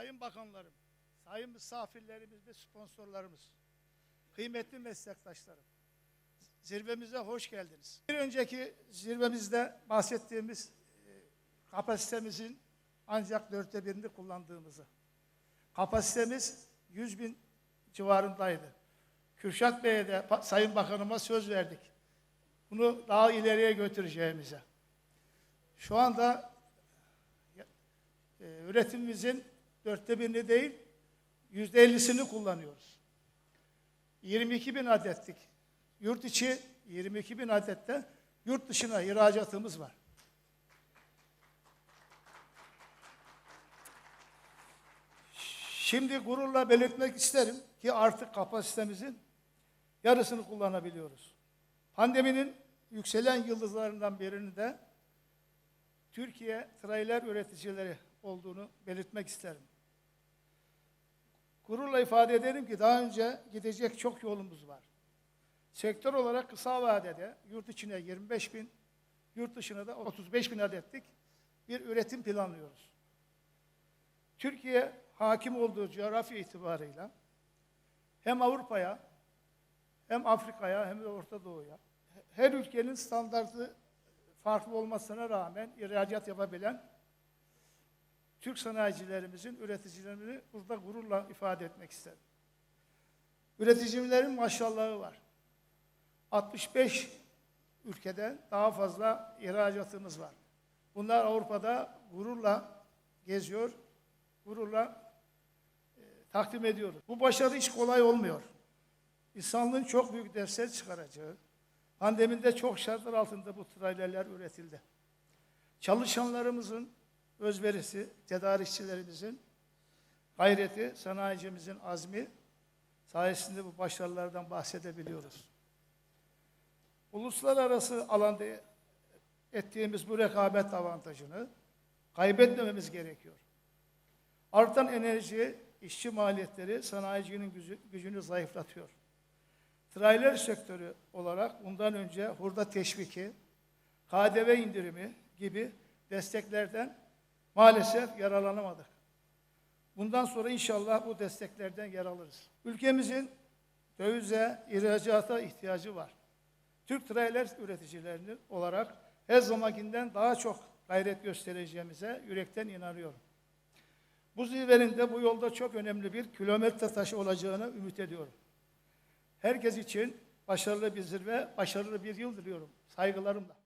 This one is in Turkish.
sayın bakanlarım, sayın misafirlerimiz ve sponsorlarımız, kıymetli meslektaşlarım, zirvemize hoş geldiniz. Bir önceki zirvemizde bahsettiğimiz e, kapasitemizin ancak dörtte birini kullandığımızı, kapasitemiz 100 bin civarındaydı. Kürşat Bey'e de Sayın Bakanıma söz verdik. Bunu daha ileriye götüreceğimize. Şu anda e, üretimimizin dörtte birini değil, yüzde ellisini kullanıyoruz. 22 bin adettik. Yurt içi 22 bin adette, yurt dışına ihracatımız var. Şimdi gururla belirtmek isterim ki artık kapasitemizin yarısını kullanabiliyoruz. Pandeminin yükselen yıldızlarından birini de Türkiye trailer üreticileri olduğunu belirtmek isterim. Gururla ifade ederim ki daha önce gidecek çok yolumuz var. Sektör olarak kısa vadede yurt içine 25 bin, yurt dışına da 35 bin adetlik bir üretim planlıyoruz. Türkiye hakim olduğu coğrafya itibarıyla hem Avrupa'ya hem Afrika'ya hem de Orta Doğu'ya her ülkenin standartı farklı olmasına rağmen ihracat yapabilen Türk sanayicilerimizin, üreticilerini burada gururla ifade etmek isterim. Üreticilerin maşallahı var. 65 ülkeden daha fazla ihracatımız var. Bunlar Avrupa'da gururla geziyor, gururla e, takdim ediyoruz. Bu başarı hiç kolay olmuyor. İnsanlığın çok büyük dersler çıkaracağı, pandemide çok şartlar altında bu trailerler üretildi. Çalışanlarımızın özverisi, tedarikçilerimizin gayreti, sanayicimizin azmi sayesinde bu başarılardan bahsedebiliyoruz. Uluslararası alanda ettiğimiz bu rekabet avantajını kaybetmememiz gerekiyor. Artan enerji, işçi maliyetleri sanayicinin gücü- gücünü zayıflatıyor. Trailer sektörü olarak bundan önce hurda teşviki, KDV indirimi gibi desteklerden maalesef yararlanamadık. Bundan sonra inşallah bu desteklerden yer alırız. Ülkemizin dövize, ihracata ihtiyacı var. Türk trailer üreticilerinin olarak her zamankinden daha çok gayret göstereceğimize yürekten inanıyorum. Bu zirvenin de bu yolda çok önemli bir kilometre taşı olacağını ümit ediyorum. Herkes için başarılı bir zirve, başarılı bir yıl diliyorum. Saygılarımla.